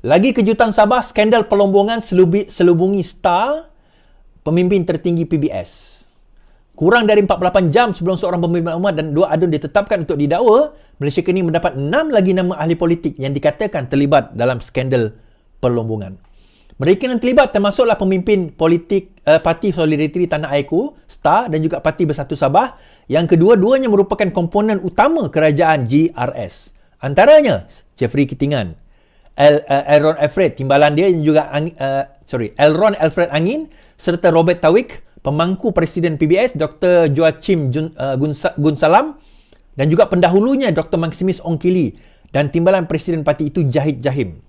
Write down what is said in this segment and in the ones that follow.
Lagi kejutan Sabah, skandal pelombongan selubi, selubungi star pemimpin tertinggi PBS. Kurang dari 48 jam sebelum seorang pemimpin umat dan dua adun ditetapkan untuk didakwa, Malaysia kini mendapat enam lagi nama ahli politik yang dikatakan terlibat dalam skandal pelombongan. Mereka yang terlibat termasuklah pemimpin politik uh, Parti Solidariti Tanah Airku, STAR dan juga Parti Bersatu Sabah yang kedua-duanya merupakan komponen utama kerajaan GRS. Antaranya Jeffrey Kitingan, El, uh, Elron Alfred, timbalan dia yang juga uh, sorry, Elron Alfred Angin serta Robert Tawik, pemangku Presiden PBS Dr. Joachim Jun, uh, Gunsalam dan juga pendahulunya Dr. Maximis Ongkili dan timbalan Presiden Parti itu Jahid Jahim.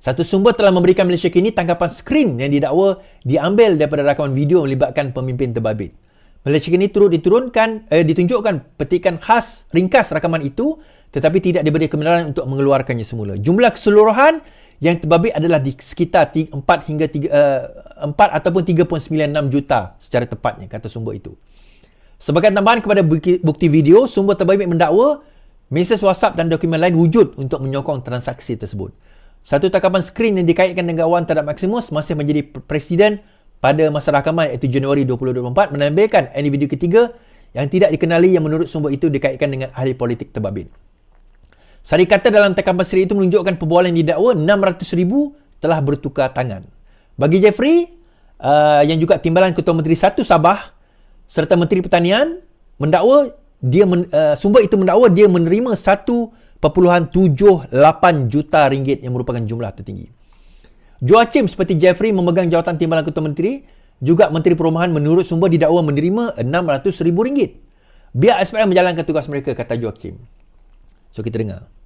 Satu sumber telah memberikan Malaysia kini tangkapan skrin yang didakwa diambil daripada rakaman video melibatkan pemimpin terbabit. Malaysia kini turut diturunkan, eh, ditunjukkan petikan khas ringkas rakaman itu tetapi tidak diberi kebenaran untuk mengeluarkannya semula. Jumlah keseluruhan yang terbabit adalah di sekitar 4 hingga 3, uh, 4 ataupun 3.96 juta secara tepatnya kata sumber itu. Sebagai tambahan kepada bukti, video, sumber terbabit mendakwa mesej WhatsApp dan dokumen lain wujud untuk menyokong transaksi tersebut. Satu tangkapan skrin yang dikaitkan dengan gawang terhadap Maximus masih menjadi presiden pada masa rakaman iaitu Januari 2024 menampilkan individu ketiga yang tidak dikenali yang menurut sumber itu dikaitkan dengan ahli politik terbabit. Sari kata dalam tangkapan skrin itu menunjukkan perbualan yang didakwa 600 ribu telah bertukar tangan. Bagi Jeffrey, uh, yang juga timbalan Ketua Menteri Satu Sabah serta Menteri Pertanian, mendakwa dia men, uh, sumber itu mendakwa dia menerima satu 1.78 juta ringgit yang merupakan jumlah tertinggi. Joachim seperti Jeffrey memegang jawatan timbalan ketua menteri, juga Menteri Perumahan menurut sumber didakwa menerima RM600,000. Biar SPM menjalankan tugas mereka, kata Joachim. So kita dengar.